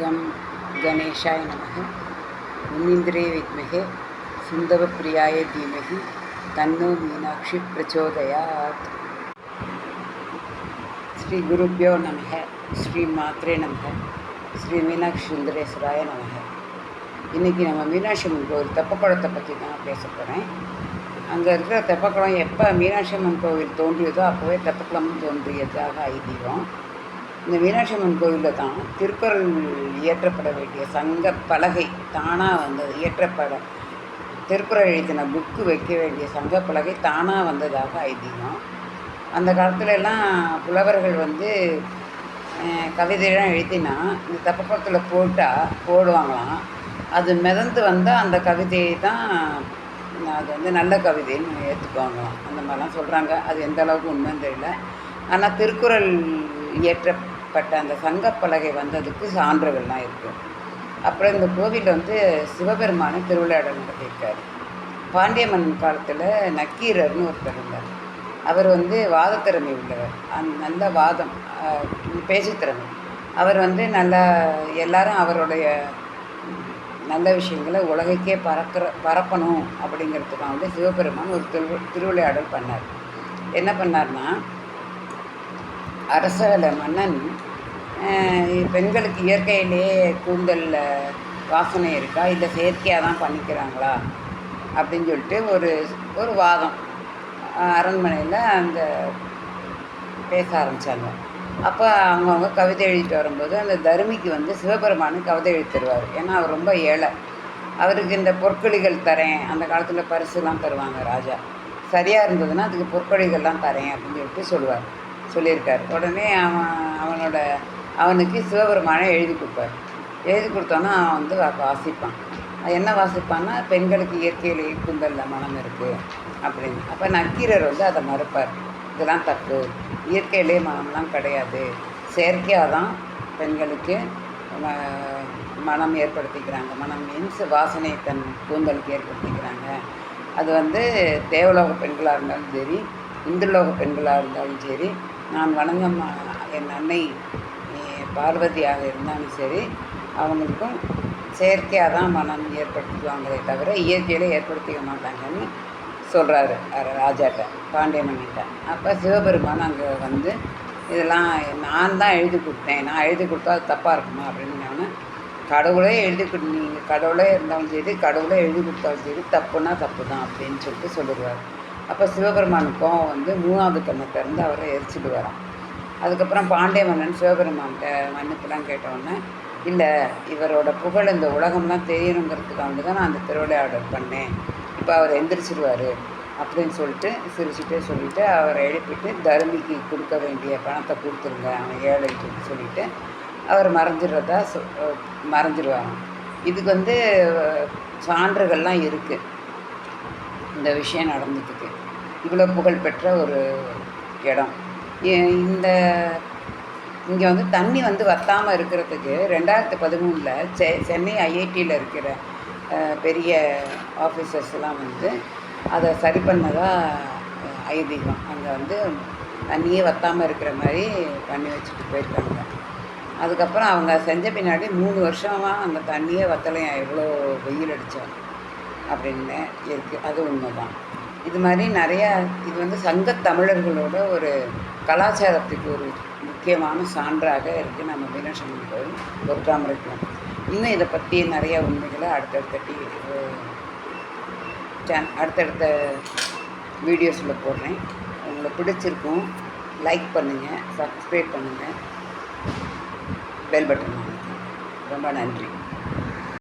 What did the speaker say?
Come கணேஷாய நமக. முனீந்திரே வித்மகே சுந்தவப்பிரியாய தீமகி தன்னோ மீனாட்சி பிரச்சோதயாத். ஸ்ரீ குருப்பியோ நமக ஸ்ரீ மாத்ரே நமக ஸ்ரீ மீனாட்சி சுந்தரேஸ்வராய நமக. இன்றைக்கி நம்ம மீனாட்சி அம்மன் கோவில் தெப்பக்குளத்தை பற்றி தான் பேச போகிறேன் அங்கே இருக்கிற தெப்பக்குளம் எப்போ மீனாட்சி அம்மன் கோவில் தோன்றியதோ அப்போவே தெப்பக்குளமும் தோன்றியதாக ஐதீகம். இந்த மீனாட்சி அம்மன் கோவிலில் தான் திருக்குறள் இயற்றப்பட வேண்டிய சங்க பலகை தானாக வந்தது இயற்றப்பட திருக்குறள் எழுத்தின புக்கு வைக்க வேண்டிய சங்க பலகை தானாக வந்ததாக ஐதீகம். அந்த காலத்துல எல்லாம் புலவர்கள் வந்து கவிதையெல்லாம் எழுதினா இந்த தப்பப்பத்தில் போட்டால் போடுவாங்களாம். அது மிதந்து வந்தால் அந்த கவிதையை தான் அது வந்து நல்ல கவிதைன்னு ஏற்றுக்குவாங்களாம் அந்த மாதிரிலாம் சொல்கிறாங்க அது எந்த அளவுக்கு உண்மைன்னு தெரியல. ஆனால் திருக்குறள் இயற்ற பட் அந்த சங்கப்பலகை வந்ததுக்கு சான்றுகள்லாம் இருக்குது அப்புறம் இந்த கோவிலில் வந்து சிவபெருமான திருவிளையாடல் நடத்தியிருக்காரு. பாண்டிய மன்னன் காலத்தில் நக்கீரர்னு ஒருத்தர் இருந்தார். அவர் வந்து வாதத்திறமை உள்ளவர். அந்த நல்ல வாதம் ஆஹ், பேச்சுத்திறமை. அவர் வந்து நல்லா எல்லாரும் அவருடைய நல்ல விஷயங்களை உலகைக்கே பறக்கிற பரப்பணும் அப்படிங்கிறதுக்காக வந்து சிவபெருமான் ஒரு திரு திருவிளையாடல் பண்ணார். என்ன பண்ணார்னா அரசல மன்னன் பெண்களுக்கு இயற்கையிலேயே கூந்தலில் வாசனை இருக்கா? இல்லை செயற்கையாக தான் பண்ணிக்கிறாங்களா? அப்படின்னு சொல்லிட்டு ஒரு ஒரு வாதம். அரண்மனையில் அந்த பேச ஆரம்பித்தாங்க அப்போ அவங்கவுங்க கவிதை எழுதிட்டு வரும்போது அந்த தருமிக்கு வந்து சிவபெருமானு கவிதை எழுதி தருவார். ஏன்னா அவர் ரொம்ப ஏழை. அவருக்கு இந்த பொற்கொழிகள் தரேன். அந்த காலத்தில் பரிசுலாம் தருவாங்க ராஜா. சரியாக இருந்ததுன்னா அதுக்கு பொற்கொழிகள்லாம் தரேன் அப்படின்னு சொல்லிட்டு சொல்லுவார். சொல்லியிருக்கார். உடனே அவன் அவனோட அவனுக்கு சிவபெருமானை எழுதி கொடுப்பார். எழுதி கொடுத்தோன்னா அவன் வந்து வாசிப்பான். என்ன வாசிப்பான்னா பெண்களுக்கு இயற்கையிலேயே குந்தலில் மனம் இருக்குது அப்படின்னு. அப்போ நக்கீரர் வந்து அதை மறுப்பார். இதெல்லாம் தப்பு. இயற்கையிலேயே மனம்லாம் கிடையாது. செயற்கையாக தான் பெண்களுக்கு ம- மனம் ஏற்படுத்திக்கிறாங்க. மனம் மீன்ஸ் வாசனை தன் கூந்தலுக்கு ஏற்படுத்திக்கிறாங்க. அது வந்து தேவலோக பெண்களாக இருந்தாலும் சரி இந்துலோக பெண்களாக இருந்தாலும் சரி நான் வணங்கும் என் அன்னை பார்வதியாக இருந்தாலும் சரி அவங்களுக்கும் செயற்கையாக தான் மனம் ஏற்படுத்திக்குவாங்களே தவிர இயற்கையில் ஏற்படுத்திக்க மாட்டாங்கன்னு சொல்கிறாரு ராஜாட்ட பாண்டியமணிட்ட அப்போ சிவபெருமான் அங்கே வந்து இதெல்லாம் நான் தான் எழுதி கொடுத்தேன் நான் எழுதி கொடுத்தா அது தப்பாக இருக்குமா? அப்படின்னு கடவுளே எழுதி கொடு நீங்கள் கடவுளே இருந்தாலும் சரி கடவுளே எழுதி கொடுத்தாலும் சரி தப்புனா தப்பு தான் அப்படின்னு சொல்லிட்டு சொல்லிடுவார். அப்போ சிவபெருமான் கோவம் வந்து மூணாவது கண்ணை திறந்து அவரை எரிச்சிடுவாராம் அதுக்கப்புறம் பாண்டிய மன்னன் சிவபெருமான்கிட்ட மன்னிப்புலாம் கேட்டவுடனே இல்லை இவரோட புகழ் இந்த உலகம்லாம் தெரியணுங்கிறதுக்காக தான் நான் அந்த திருவிளையாடல் பண்ணேன். இப்போ அவர் எந்திரிச்சிருவார் அப்படின்னு சொல்லிட்டு சிரிச்சுட்டே சொல்லிவிட்டு அவரை எழுப்பிட்டு தருமிக்கு கொடுக்க வேண்டிய பணத்தை கொடுத்துருங்க அவன் ஏழைக்கு சொல்லிவிட்டு அவர் மறைஞ்சிடுறதா சொ மறைஞ்சிடுவாங்க இதுக்கு வந்து சான்றுகள்லாம் இருக்குது இந்த விஷயம் நடந்ததுக்கு இவ்வளோ புகழ்பெற்ற ஒரு இடம். இந்த இங்கே வந்து தண்ணி வந்து வத்தாமல் இருக்கிறதுக்கு ரெண்டாயிரத்து பதிமூணில் செ சென்னை ஐஐடியில் இருக்கிற பெரிய ஆஃபீஸர்ஸ்லாம் வந்து அதை சரி பண்ணதாக ஐதீகம். அங்கே வந்து தண்ணியே வத்தாமல் இருக்கிற மாதிரி பண்ணி வச்சுட்டு போயிருக்காங்க. அதுக்கப்புறம் அவங்க செஞ்ச பின்னாடி மூணு வருஷமாக அந்த தண்ணியே வத்தலையா? எவ்வளோ வெயில் அடித்தாங்க அப்படின்னு இருக்குது அது உண்மை தான் இது மாதிரி நிறையா இது வந்து சங்க தமிழர்களோட ஒரு கலாச்சாரத்துக்கு ஒரு முக்கியமான சான்றாக இருக்குது நம்ம மீனாட்சி அம்மன் கோயில். பொறுக்காமருக்கும் இன்னும் இதை பற்றி நிறைய உண்மைகளை அடுத்தடுத்த டி சேன் அடுத்தடுத்த வீடியோஸில் போடுறேன். உங்களுக்கு பிடிச்சிருக்கும் லைக் பண்ணுங்கள் சப்ஸ்கிரைப் பண்ணுங்கள் பெல் பட்டன் ரொம்ப நன்றி.